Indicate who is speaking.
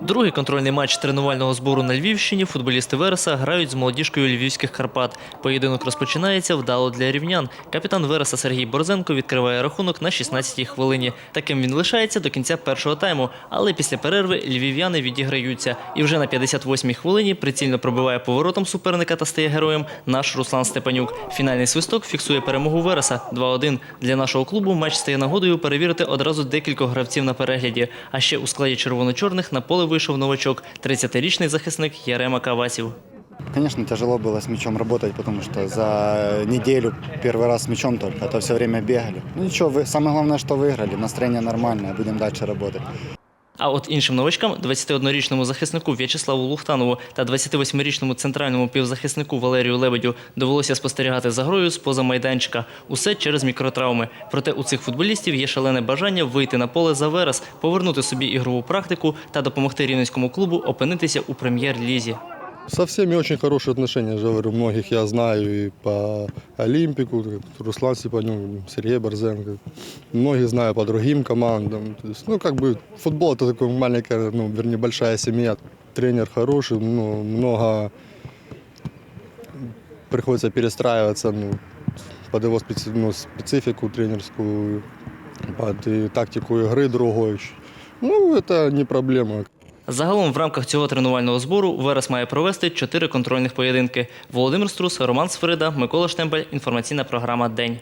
Speaker 1: Другий контрольний матч тренувального збору на Львівщині футболісти Вереса грають з молодіжкою львівських Карпат. Поєдинок розпочинається вдало для рівнян. Капітан Вереса Сергій Борзенко відкриває рахунок на 16-й хвилині. Таким він лишається до кінця першого тайму, але після перерви львів'яни відіграються. І вже на 58-й хвилині прицільно пробиває поворотом суперника та стає героєм наш Руслан Степанюк. Фінальний свисток фіксує перемогу Вереса 2-1. Для нашого клубу матч стає нагодою перевірити одразу декількох гравців на перегляді. А ще у складі червоно-чорних на поле вийшов новачок, 30-річний захисник Ярема Кавасів.
Speaker 2: Конечно, тяжело было с мячом работать, потому что за неделю первый раз с мячом только, а то все время бегали. Ну ничего, вы, самое главное, что выиграли, настроение нормальное, будем дальше работать.
Speaker 1: А от іншим новичкам, 21-річному захиснику В'ячеславу Лухтанову та 28-річному центральному півзахиснику Валерію Лебедю довелося спостерігати за грою з поза майданчика. Усе через мікротравми. Проте у цих футболістів є шалене бажання вийти на поле за верес, повернути собі ігрову практику та допомогти рівненському клубу опинитися у прем'єр-лізі.
Speaker 3: Со всеми очень хорошие отношения, я же говорю, многих я знаю и по Олимпику, Руслан Степанюк, Сергей Борзенко. Многих знаю по другим командам. То есть, ну, как бы футбол это такая маленькая, ну, вернее, большая семья. Тренер хороший, ну, много приходится перестраиваться ну, под его специ- ну, специфику тренерскую, под и тактику игры другой. Ну, это не проблема.
Speaker 1: Загалом в рамках цього тренувального збору Верес має провести чотири контрольних поєдинки. Володимир Струс, Роман Сфрида, Микола Штембель. Інформаційна програма День.